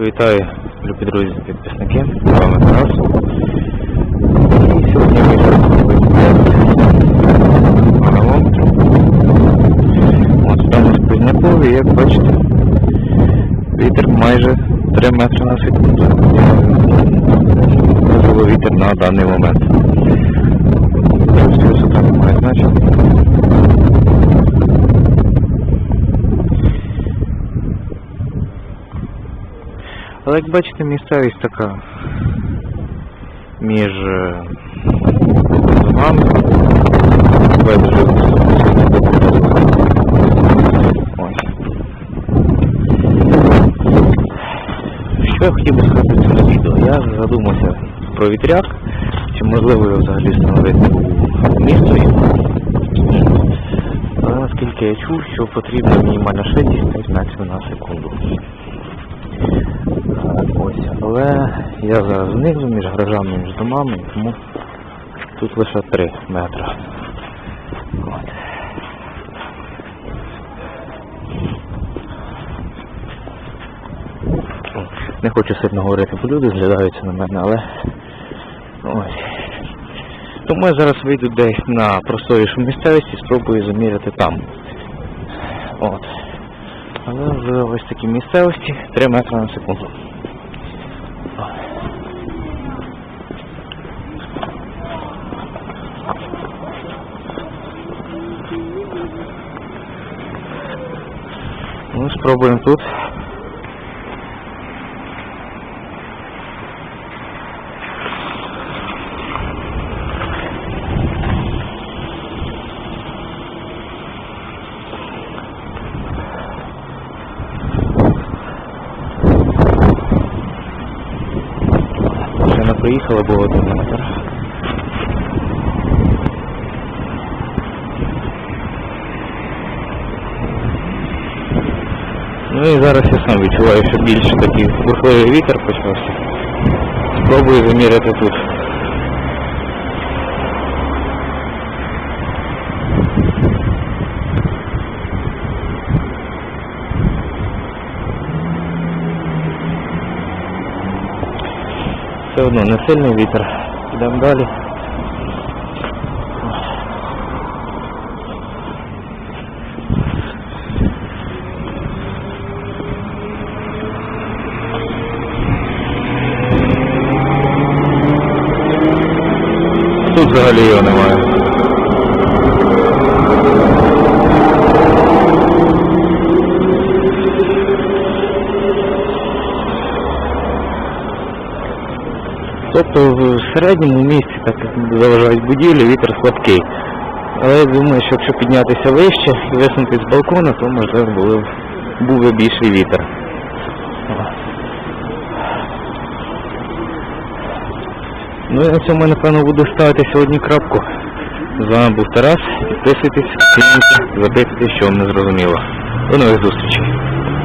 Вітаю, любі друзі, підписники. З вами Тарас. І сьогодні ми зробимо параломки. От там у Сквознякові, як бачите, вітер майже 3 метри на секунду. Це вітер на даний момент. Тобто висота не має значення. Але як бачите, місцевість така між е, домами, байдуже Ось. Що я хотів би сказати в цьому відео? Я задумався про вітряк, чи можливо його взагалі встановити у місто. Але наскільки я чув, що потрібна мінімальна швидкість 5 метрів на але я зараз знизу між гаражами, між домами, тому тут лише 3 метри. Не хочу сильно говорити, бо люди зглядаються на мене, але ось. Тому я зараз вийду десь на просторішу місцевість і спробую заміряти там. От. Але в ось такій місцевості 3 метри на секунду. Ну, спробуємо тут. Ще не приїхала, було. Ну і зараз я сам відчуваю, що більш такий бурхливий вітер почався. Спробую заміряти тут. Все одно не сильний вітер. Йдемо далі. Тут взагалі його немає. Тобто в середньому місці, так заважають будівлі, вітер слабкий. Але я думаю, що якщо піднятися вище і висунути з балкона, то можливо був би більший вітер. Ну і на цьому я напевно буду ставити сьогодні крапку. З вами був Тарас. Підписуйтесь, оцінюйте, запитуйте, що вам не зрозуміло. До нових зустрічей.